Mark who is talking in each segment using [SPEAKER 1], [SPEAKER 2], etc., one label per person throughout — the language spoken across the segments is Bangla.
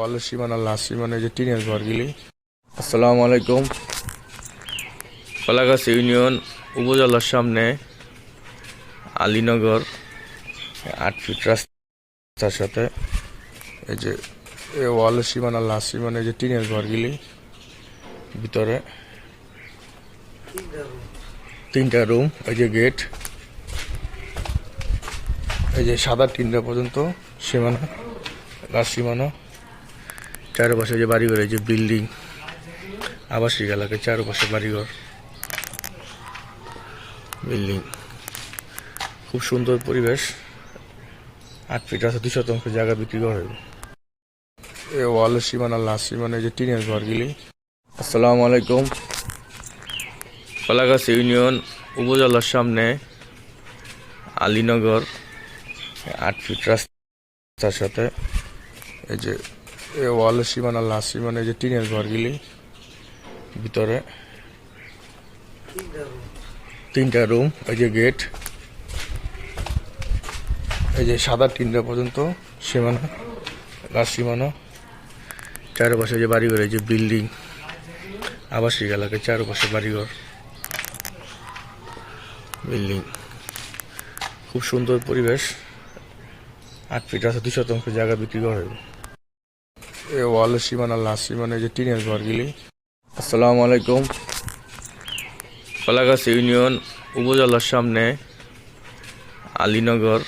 [SPEAKER 1] ওয়ালের সীমানা লাস্ট সীমানা যে টিনের ঘরগুলি আসসালামু আলাইকুম। কলাগাছ ইউনিয়ন উপজেলার সামনে আলীনগর, আট ফিট রাস্তার সাথে। এই যে এই ওয়ালের সীমানা লাস্ট সীমানা যে টিনের ঘরগুলি ভিতরে তিনটা রুম, এই যে গেট। এই যে সাদা তিনটা পর্যন্ত সীমানা লাস্ট সীমানা। চারপাশে যে বাড়িঘর, এই যে বিল্ডিং আবাসিক এলাকায় চারপাশে বাড়িঘর বিল্ডিং খুব সুন্দর পরিবেশ। আট ফিট আছে, দুই শতাংশ জায়গা বিক্রি করা হবে এ ওয়ালের সীমানা লাস্ট সীমানা, এই যে টিনের ঘরগুলি। আসসালামু আলাইকুম। কলাগাছ ইউনিয়ন উপজেলার সামনে আলীনগর, আট ফিট রাস্তার সাথে। এই যে ওয়ালের সীমানা লাস্ট সীমানা যে টিনের ঘরগুলি ভিতরে। তিনটা রুম, এই যে গেট, এই যে সাদা তিনটা পর্যন্ত সীমানা লাস্ট সীমানা। চারপাশে যে বাড়িঘর, এই যে বিল্ডিং, আবাসিক এলাকায় চারপাশে বাড়িঘর, বিল্ডিং। খুব সুন্দর পরিবেশ। আট ফিট আছে, দুই শতাংশ জায়গা বিক্রি করা হবে এ ওয়ালের সীমানা যে টিনের আসসালামু আলাইকুম। ইউনিয়ন উপজেলার সামনে আলীনগর,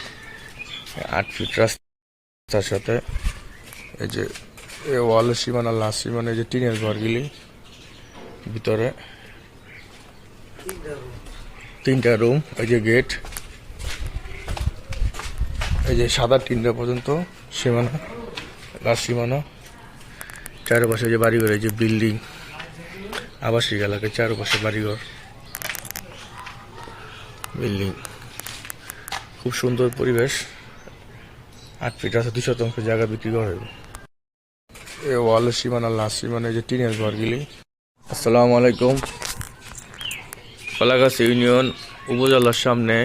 [SPEAKER 1] আট ফিট রাস্তার সাথে। এই যে এই ওয়ালের সীমানা লাস্ট সীমানা যে টিনের ঘরগুলি ভিতরে। তিনটা রুম, এই যে গেট। এই যে সাদা তিনটা পর্যন্ত সীমানা লাস্ট সীমানা। চারপাশে যে বাড়িঘর, এই যে বিল্ডিং, আবাসিক এলাকায় চারপাশে বাড়িঘর, বিল্ডিং। খুব সুন্দর পরিবেশ। আট ফিট আছে, দুই শতাংশ জায়গা বিক্রি করা হবে এ ওয়ালের সীমানা, লাস্ট সীমানা যে টিনের ঘরগুলি আসসালামু আলাইকুম। কলাগাছ ইউনিয়ন উপজেলার সামনে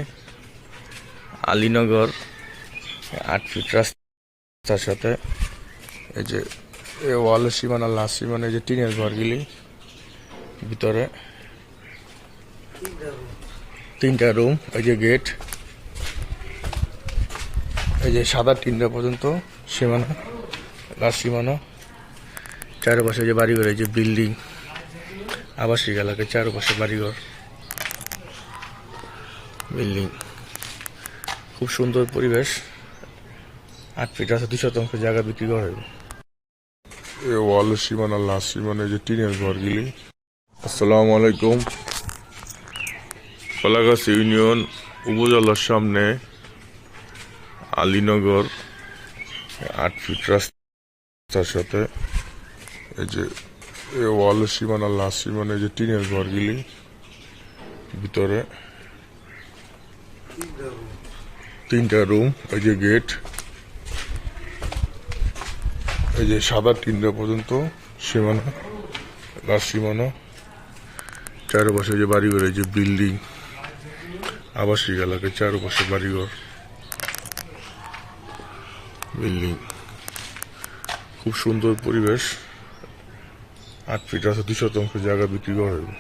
[SPEAKER 1] আলীনগর, আট ফিট রাস্তার সাথে, এই যে এই ওয়ালের সীমানা লাস্ট সীমানা যে টিনের ঘরগুলি ভিতরে। তিনটা রুম, এই যে গেট, এই যে সাদা তিনটা পর্যন্ত সীমানা লাস্ট সীমানা। চারপাশে যে বাড়িঘর, এই যে বিল্ডিং, আবাসিক এলাকায় চারপাশে বাড়িঘর, বিল্ডিং। খুব সুন্দর পরিবেশ, আট ফিট আছে, দুই শতাংশ জায়গা বিক্রি করা হবে যে টিনের আসসালামু আলাইকুম। ইউনিয়ন উপজেলার সামনে আলীনগর, আট ফিট রাস্তার সাথে এই যে এই ওয়ালের সীমানা লাস্ট সীমানা যে টিনের ঘরগুলি ভিতরে। তিনটা রুম ওই যে গেট। এই যে সাদা তিনটা পর্যন্ত, সীমানা লাস্ট সীমানা, চারপাশে যে বাড়িঘর, এই যে বিল্ডিং, আবাসিক এলাকায় চারপাশে বাড়িঘর, বিল্ডিং। খুব সুন্দর পরিবেশ, আট ফিট আছে, দুই শতাংশ জায়গা বিক্রি করা হবে